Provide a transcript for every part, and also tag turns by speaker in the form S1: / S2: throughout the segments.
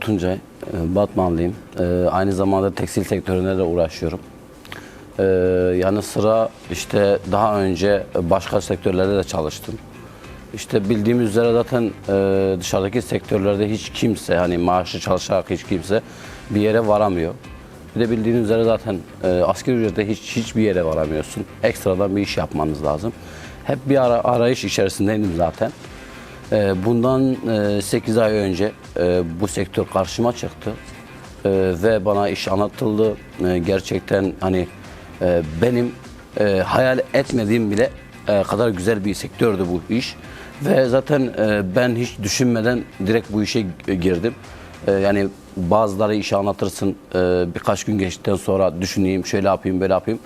S1: Tuncay, e, Batmanlıyım. E, Aynı zamanda tekstil sektöründe de uğraşıyorum. E, yanı sıra işte daha önce başka sektörlerde de çalıştım. İşte bildiğimiz üzere zaten e, dışarıdaki sektörlerde hiç kimse hani maaşlı çalışarak hiç kimse bir yere varamıyor. Bir de bildiğiniz üzere zaten e, asgari ücrete hiç hiçbir yere varamıyorsun. Ekstradan bir iş yapmanız lazım. Hep bir ara, arayış içerisindeydim zaten. E, bundan 8 ay önce e, bu sektör karşıma çıktı. E, ve bana iş anlatıldı. E, gerçekten hani e, benim e, hayal etmediğim bile e, kadar güzel bir sektördü bu iş. Ve zaten e, ben hiç düşünmeden direkt bu işe girdim. E, yani bazıları işi anlatırsın e, birkaç gün geçtikten sonra düşüneyim, şöyle yapayım, böyle yapayım.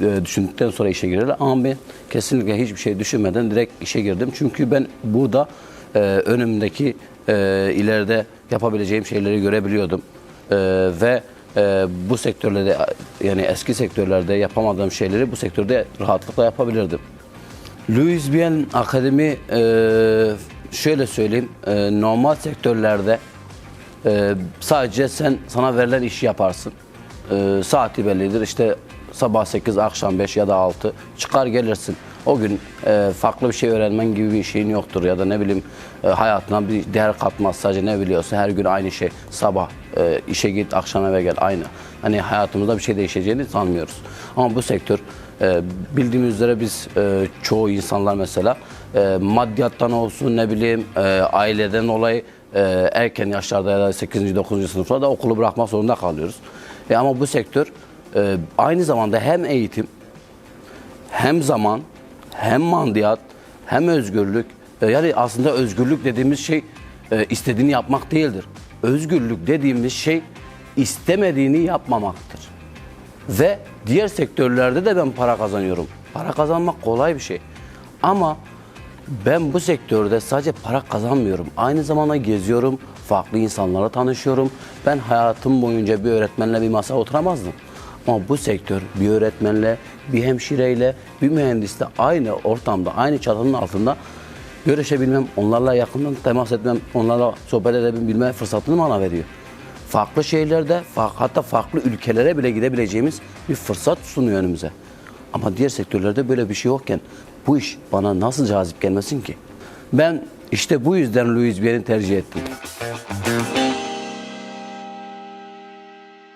S1: E, düşündükten sonra işe girerler. Ama ben kesinlikle hiçbir şey düşünmeden direkt işe girdim. Çünkü ben burada e, önümdeki e, ileride yapabileceğim şeyleri görebiliyordum. E, ve e, bu sektörlerde yani eski sektörlerde yapamadığım şeyleri bu sektörde rahatlıkla yapabilirdim. Louis Vuitton Akademi e, şöyle söyleyeyim e, normal sektörlerde e, sadece sen sana verilen işi yaparsın. E, saati bellidir işte sabah 8 akşam 5 ya da 6 çıkar gelirsin. O gün e, farklı bir şey öğrenmen gibi bir şeyin yoktur ya da ne bileyim e, hayatına bir değer katmaz sadece ne biliyorsa her gün aynı şey sabah e, işe git akşam eve gel aynı. Hani hayatımızda bir şey değişeceğini sanmıyoruz. Ama bu sektör e, bildiğimiz üzere biz e, çoğu insanlar mesela e, maddiyattan olsun ne bileyim e, aileden dolayı e, erken yaşlarda ya da 8. 9. sınıfta da okulu bırakmak zorunda kalıyoruz. E, ama bu sektör e, aynı zamanda hem eğitim hem zaman hem mandiyat hem özgürlük E, yani aslında özgürlük dediğimiz şey e, istediğini yapmak değildir. Özgürlük dediğimiz şey istemediğini yapmamaktır. Ve diğer sektörlerde de ben para kazanıyorum. Para kazanmak kolay bir şey. Ama ben bu sektörde sadece para kazanmıyorum. Aynı zamanda geziyorum, farklı insanlarla tanışıyorum. Ben hayatım boyunca bir öğretmenle bir masaya oturamazdım. Ama bu sektör bir öğretmenle, bir hemşireyle, bir mühendisle aynı ortamda, aynı çatının altında görüşebilmem, onlarla yakından temas etmem, onlarla sohbet edebilme fırsatını bana veriyor farklı şehirlerde, hatta farklı ülkelere bile gidebileceğimiz bir fırsat sunuyor önümüze. Ama diğer sektörlerde böyle bir şey yokken bu iş bana nasıl cazip gelmesin ki? Ben işte bu yüzden Louis Vuitton'u tercih ettim.